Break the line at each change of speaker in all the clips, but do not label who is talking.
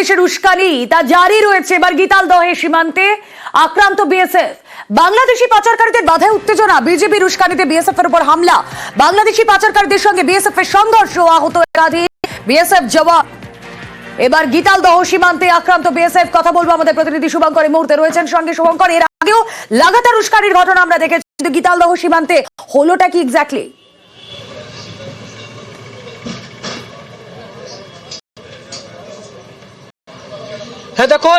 বাংলাদেশের উস্কানি, তা জারি রয়েছে এবার গীতাল দহে সীমান্তে। আক্রান্ত বিএসএফ বাংলাদেশি পাচারকারীদের বাধায় উত্তেজনা, বিজেপির উস্কানিতে বিএসএফ এর উপর হামলা। বাংলাদেশি পাচারকারীদের সঙ্গে বিএসএফ এর সংঘর্ষ, আহত একাধিক। বিএসএফ জওয়ান। এবার গীতাল দহ সীমান্তে আক্রান্ত বিএসএফ কথা বলব আমাদের প্রতিনিধি শুভঙ্কর। এই মুহূর্তে রয়েছেন সঙ্গে শুভঙ্কর। এর আগেও লাগাতার উস্কানির ঘটনা আমরা দেখেছি, কিন্তু গীতাল দহ সীমান্তে হলোটা কি এক্স্যাক্টলি
হ্যাঁ দেখো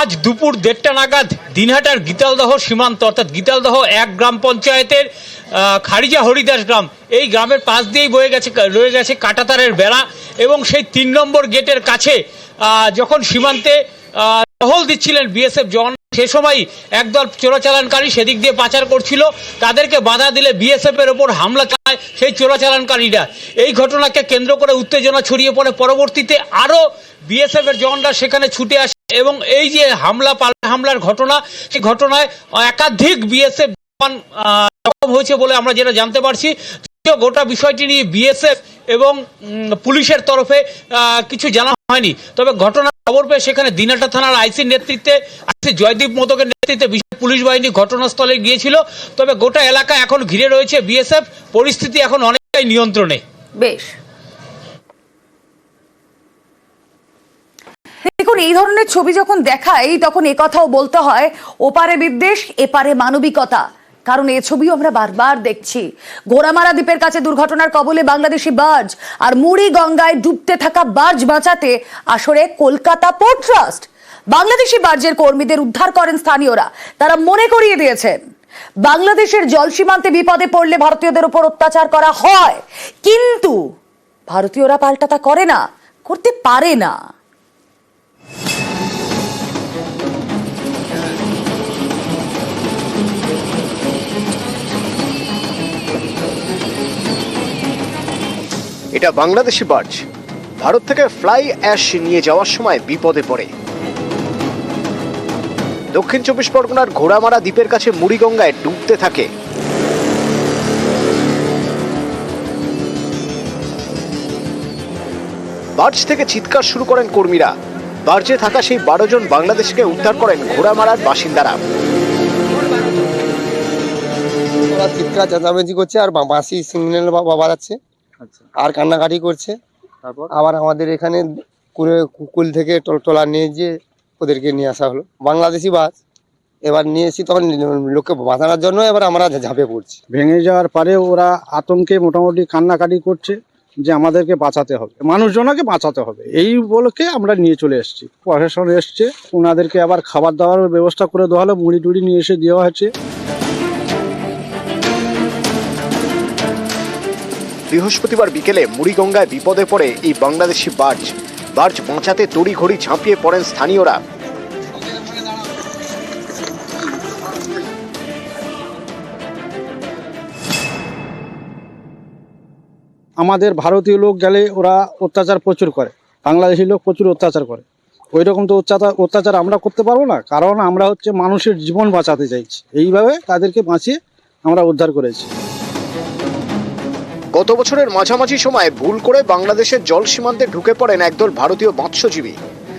আজ দুপুর দেড়টা নাগাদ দিনহাটার গীতালদহ সীমান্ত, অর্থাৎ গীতালদহ এক গ্রাম পঞ্চায়েতের খারিজা হরিদাস গ্রাম। এই গ্রামের পাশ দিয়েই বয়ে গেছে রয়ে গেছে কাটাতারের বেড়া এবং সেই তিন নম্বর গেটের কাছে যখন সীমান্তে টহল দিচ্ছিলেন বিএসএফ জওয়ান সে সময় একদল চোরাচালানকারী সেদিক দিয়ে পাচার করছিল। তাদেরকে বাধা দিলে বিএসএফ এর ওপর হামলা চালায় সেই চোরাচালানকারীরা। এই ঘটনাকে কেন্দ্র করে উত্তেজনা ছড়িয়ে পড়ে। পরবর্তীতে আরও বিএসএফ এর জওয়ানরা সেখানে ছুটে আসে এবং এই যে হামলা পাল্টা হামলার ঘটনা, সেই ঘটনায় একাধিক বিএসএফ জওয়ান জখম হয়েছে বলে আমরা যেটা জানতে পারছি। গোটা বিষয়টি নিয়ে বিএসএফ এবং পুলিশের তরফে কিছু জানা হয়নি। তবে ঘটনার খবর পেয়ে সেখানে দিনাটা থানার আইসির নেতৃত্বে আইসি জয়দীপ মোদকের নেতৃত্বে বিশেষ পুলিশ বাহিনী ঘটনাস্থলে গিয়েছিল। তবে গোটা এলাকা এখন ঘিরে রয়েছে বিএসএফ। পরিস্থিতি এখন অনেকটাই নিয়ন্ত্রণে।
বেশ। দেখুন, এই ধরনের ছবি যখন দেখাই, তখন এ কথাও বলতে হয়, ওপারে বিদ্বেষ, এপারে মানবিকতা। কারণ এ ছবিও আমরা বারবার দেখছি। ঘোড়ামারা দ্বীপের কাছে দুর্ঘটনার কবলে বাংলাদেশি বার্জ আর মুড়ি গঙ্গায় ডুবতে থাকা বার্জ বাঁচাতে আসরে কলকাতা পোর্ট ট্রাস্ট। বাংলাদেশি বার্জের কর্মীদের উদ্ধার করেন স্থানীয়রা। তারা মনে করিয়ে দিয়েছেন, বাংলাদেশের জল সীমান্তে বিপদে পড়লে ভারতীয়দের উপর অত্যাচার করা হয়। কিন্তু ভারতীয়রা পাল্টা তা করে না, করতে পারে না।
এটা বাংলাদেশি বার্জ ভারত থেকে ফ্লাই অ্যাশ নিয়ে যাওয়ার সময় বিপদে পড়ে। দক্ষিণ চব্বিশ পরগনার ঘোড়ামারা দ্বীপের কাছে মুড়িগঙ্গায় ডুবতে থাকে। বার্জ থেকে চিৎকার শুরু করেন কর্মীরা। বার্জে থাকা সেই বারো জন বাংলাদেশকে উদ্ধার করেন ঘোড়ামারার বাসিন্দারা।
চিৎকার, চেঁচামেচি করছে আর বাঁশি সিগন্যাল বাজাচ্ছে আর কান্নাকাটি করছে। আবার আমাদের এখানে কুলে থেকে টোলা নিয়ে গিয়ে ওদেরকে নিয়ে আসা হলো। বাংলাদেশি বাস। এবার নিয়ে এসে তখন লোককে বাঁচানোর জন্য এবার আমরা ঝাঁপে পড়ছি।
ভেঙে যাওয়ার পরে ওরা আতঙ্কে মোটামুটি কান্নাকাটি করছে যে আমাদেরকে বাঁচাতে হবে। মানুষজনকে বাঁচাতে হবে। এই বলকে আমরা নিয়ে চলে এসেছি। প্রশাসন এসছে। ওনাদেরকে আবার খাবার দাবার ব্যবস্থা করে দেওয়া হলো। মুড়ি টুড়ি নিয়ে এসে দেওয়া হচ্ছে
বৃহস্পতিবার বিকেলে মুড়িগঙ্গায় বিপদে পড়ে এই বাংলাদেশি বার্জ। বার্জ বাঁচাতে তড়িঘড়ি ঝাঁপিয়ে পড়েন স্থানীয়রা।
আমাদের ভারতীয় লোক গেলে ওরা অত্যাচার প্রচুর করে, বাংলাদেশি লোক প্রচুর অত্যাচার করে। ওই রকম তো অত্যাচার অত্যাচার আমরা করতে পারব না, কারণ আমরা হচ্ছে মানুষের জীবন বাঁচাতে চাইছি। এইভাবে তাদেরকে বাঁচিয়ে আমরা উদ্ধার করেছি।
গত বছরের মাঝামাঝি সময়ে ভুল করে বাংলাদেশের জল সীমান্তে ঢুকে পড়েন একদল ভারতীয় মৎস্যজীবী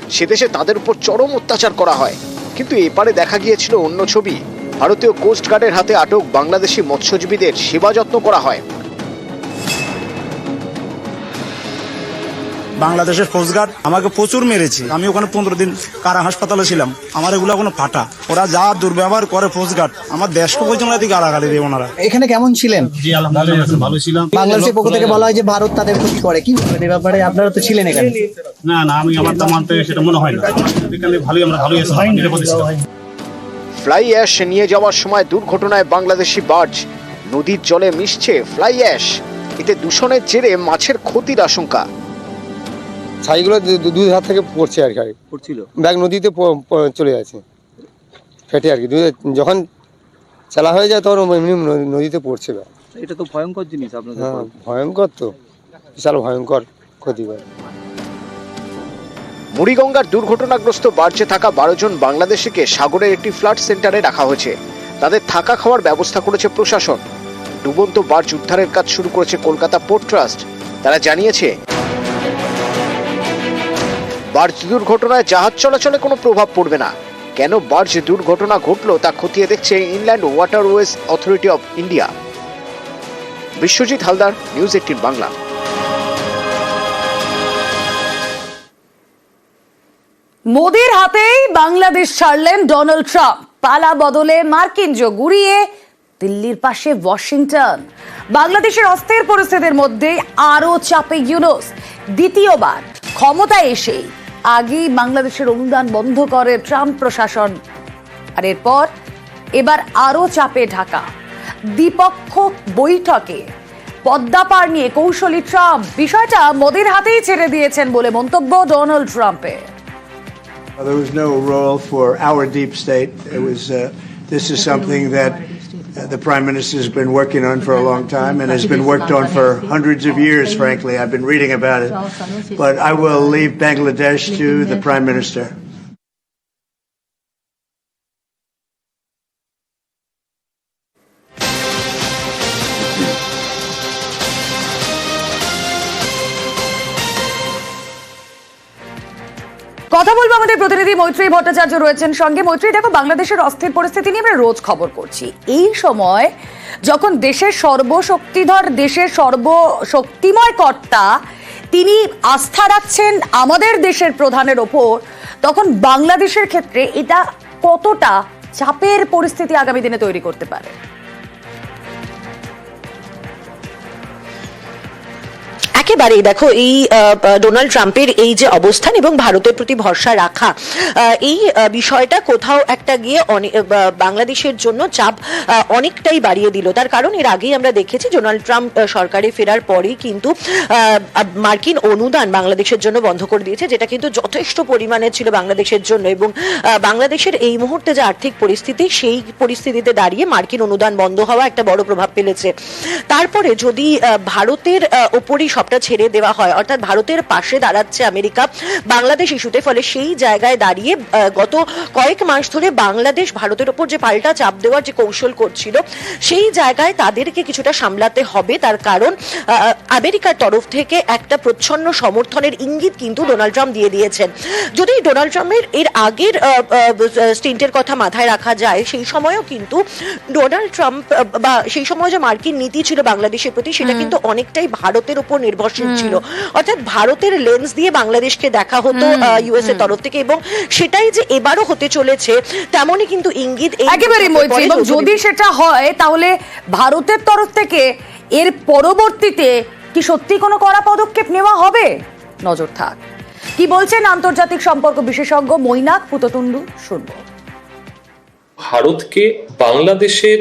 সে দেশে তাদের উপর চরম অত্যাচার করা হয়। কিন্তু এপারে দেখা গিয়েছিল অন্য ছবি। ভারতীয় কোস্ট গার্ডের হাতে আটক বাংলাদেশি মৎস্যজীবীদের সেবা যত্ন করা হয়।
বাংলাদেশের কোস্টগার্ড আমাকে প্রচুর মেরেছে। আমি ওখানে পনেরো দিন কারা হাসপাতালে ছিলাম। আমার এগুলো কোনো ফাটা। ওরা যা দুর্ব্যবহার করে কোস্টগার্ড আমার দেশকে পর্যন্ত এদিকে গালাগালি দেয় ওনারা।
এখানে কেমন ছিলেন?
ভালো ছিলাম।
বাংলাদেশের পক্ষ থেকে বলা হয় যে ভারত তাদের ক্ষতি করে। কি ব্যাপারে? আপনারা তো ছিলেন এখানে।
না না আমি আমার তো মানতে সেটা মনে হয় না। এখানে ভালোই আমরা ভালোই আছি নিরাপদে
ফ্লাই অ্যাশ নিয়ে যাওয়ার সময় দুর্ঘটনায় বাংলাদেশি বার্জ নদীর জলে মিশছে। ফ্লাই অ্যাশ এতে দূষণের জেরে মাছের ক্ষতির আশঙ্কা।
ছাইগুলো দুই হাত থেকে পড়ছে আর কি পড়ছিল? ব্যাগ নদীতে চলে যাচ্ছে ফেটে আর কি যখন চালা হয়ে যায় তখন এমনি নদীতে পড়ছে ব্যাগ।
এটা তো ভয়ঙ্কর জিনিস আপনাদের
হ্যাঁ ভয়ঙ্কর তো বিশাল ভয়ঙ্কর ক্ষতিকর
মুড়িগঙ্গার দুর্ঘটনাগ্রস্ত বার্জে থাকা বারো জন বাংলাদেশিকে সাগরের একটি ফ্লাড সেন্টারে রাখা হয়েছে। তাদের থাকা খাওয়ার ব্যবস্থা করেছে প্রশাসন। ডুবন্ত বার্জ উদ্ধারের কাজ শুরু করেছে কলকাতা পোর্ট ট্রাস্ট। তারা জানিয়েছে বার্জ দুর্ঘটনায় জাহাজ চলাচলে কোনো প্রভাব পড়বে না। কেন বার্জ দুর্ঘটনা ঘটলো তা খতিয়ে দেখছে inland waterways authority of India. Biswajit Haldar, news eighteen Bangla.
মোদির হাতেই বাংলাদেশ ছাড়লেন ডোনাল্ড ট্রাম্প। পালা বদলে মার্কিন যোগ গুড়িয়ে দিল্লির পাশে ওয়াশিংটন। বাংলাদেশের অস্থির পরিস্থিতির মধ্যে আরও চাপে ইউনুস। দ্বিতীয়বার ক্ষমতায় এসে আগেই বাংলাদেশের অনুদান বন্ধ করে ট্রাম্প প্রশাসন। আর এরপর এবার আরও চাপে ঢাকা। দ্বিপক্ষ বৈঠকে পদ্মা পার নিয়ে কৌশলী ট্রাম্প বিষয়টা মোদির হাতেই ছেড়ে দিয়েছেন বলে মন্তব্য ডোনাল্ড ট্রাম্পের
There was no role for our deep state. It was, uh, this is something that Uh, the Prime Minister has been working on for a long time and has been worked on for hundreds of years, frankly. I've been reading about it. But I will leave Bangladesh to the Prime Minister.
কথা বলব আমাদের প্রতিনিধি মৈত্রী ভট্টাচার্য রয়েছেন সঙ্গে। মৈত্রী, দেখো, বাংলাদেশের অস্থির পরিস্থিতি নিয়ে আমরা রোজ খবর করছি। এই সময় যখন দেশের সর্বশক্তিধর, দেশের সর্বশক্তিময় কর্তা তিনি আস্থা রাখছেন আমাদের দেশের প্রধানের ওপর, তখন বাংলাদেশের ক্ষেত্রে এটা কতটা চাপের পরিস্থিতি আগামী দিনে তৈরি করতে পারে?
একেবারেই দেখো এই ডোনাল্ড ট্রাম্পের এই যে অবস্থান এবং ভারতের প্রতি ভরসা রাখা এই বিষয়টা কোথাও একটা গিয়ে বাংলাদেশের জন্য চাপ অনেকটাই বাড়িয়ে দিল। তার কারণ এর আগেই আমরা দেখেছি ডোনাল্ড ট্রাম্প সরকারে ফেরার পরেই কিন্তু মার্কিন অনুদান বাংলাদেশের জন্য বন্ধ করে দিয়েছে, যেটা কিন্তু যথেষ্ট পরিমাণে ছিল বাংলাদেশের জন্য এবং বাংলাদেশের এই মুহূর্তে যে আর্থিক পরিস্থিতি, সেই পরিস্থিতিতে দাঁড়িয়ে মার্কিন অনুদান বন্ধ হওয়া একটা বড় প্রভাব ফেলেছে। তারপরে যদি ভারতের ওপরই সবটা ছেড়ে দেওয়া হয়। অর্থাৎ ভারতের পাশে দাঁড়াচ্ছে আমেরিকা। বাংলাদেশ ইস্যুতে ফলে সেই জায়গায় দাঁড়িয়ে গত কয়েক মাস ধরে বাংলাদেশ ভারতের ওপর যে পাল্টা চাপ দেওয়ার যে কৌশল করছিল সেই জায়গায় তাদেরকে কিছুটা সামলাতে হবে। তার কারণ আমেরিকার তরফ থেকে একটা প্রচ্ছন্ন সমর্থনের ইঙ্গিত কিন্তু ডোনাল্ড ট্রাম্প দিয়ে দিয়েছেন। যদি ডোনাল্ড ট্রাম্পের এর আগের স্টিন্টের কথা মাথায় রাখা যায় সেই সময়ও কিন্তু ডোনাল্ড ট্রাম্প বা সেই সময় যে মার্কিন নীতি ছিল বাংলাদেশের প্রতি সেটা কিন্তু অনেকটাই ভারতের উপর নির্ভরশীল ছিল। অর্থাৎ ভারতের লেন্স দিয়ে বাংলাদেশকে দেখা হতো ইউএস এর তরফ থেকে এবং সেটাই যে এবারও হতে চলেছে তেমনই কিন্তু ইঙ্গিত
একেবারে যদি সেটা হয় তাহলে ভারতের তরফ থেকে এর পরবর্তীতে কি সত্যি কোনো কড়া পদক্ষেপ নেওয়া হবে? নজর থাক। কি বলছেন আন্তর্জাতিক সম্পর্ক বিশেষজ্ঞ মৈনাক পুততুন্ডু? শুনব।
ভারতকে বাংলাদেশের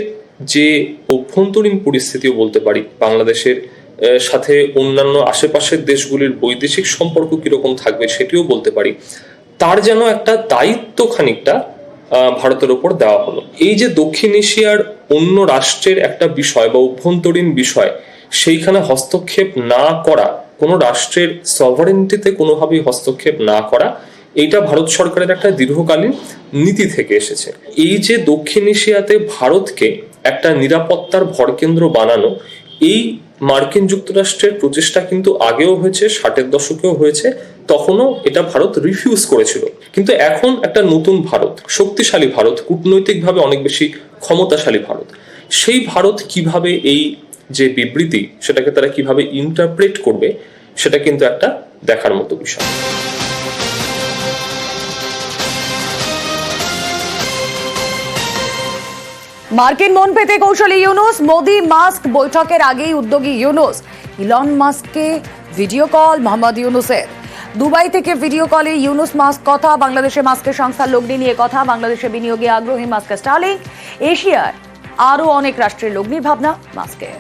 যে অভ্যন্তরীণ পরিস্থিতিও বলতে পারি বাংলাদেশের সাথে অন্যান্য আশেপাশের দেশগুলির বৈদেশিক সম্পর্ক কীরকম থাকবে সেটিও বলতে পারি। তার যেন একটা দায়িত্ব খানিকটা ভারতের ওপর দেওয়া হলো। এই যে দক্ষিণ এশিয়ার অন্য রাষ্ট্রের একটা বিষয় বা অভ্যন্তরীণ বিষয়, সেইখানে হস্তক্ষেপ না করা, কোনো রাষ্ট্রের সভারেন্টিতে কোনোভাবেই হস্তক্ষেপ না করা, এইটা ভারত সরকারের একটা দীর্ঘকালীন নীতি থেকে এসেছে। এই যে দক্ষিণ এশিয়াতে ভারতকে একটা নিরাপত্তার ভরকেন্দ্র বানানো, এই মার্কিন যুক্তরাষ্ট্রের প্রচেষ্টা কিন্তু আগেও হয়েছে, ষাটের দশকেও হয়েছে, তখনও এটা ভারত রিফিউজ করেছিল। কিন্তু এখন একটা নতুন ভারত, শক্তিশালী ভারত, কূটনৈতিকভাবে অনেক বেশি ক্ষমতাশালী ভারত। সেই ভারত কীভাবে এই যে বিবৃতি, সেটাকে তারা কীভাবে ইন্টারপ্রেট করবে, সেটা কিন্তু একটা দেখার মতো বিষয়।
মার্কিন মন পেতে কৌশলী ইউনুস, মোদি মাস্ক বৈঠকের আগেই উদ্যোগী ইউনুস। ইলন মাস্ককে ভিডিও কল মোহাম্মদ ইউনুসের। দুবাই থেকে ভিডিও কলে ইউনুস মাস্ক কথা, বাংলাদেশে মাস্কের সংস্থার লগ্নি নিয়ে কথা, বাংলাদেশে বিনিয়োগে আগ্রহী মাস্কের স্টার্লিং এশিয়ার আরও অনেক রাষ্ট্রের লগ্নি ভাবনা মাস্কের।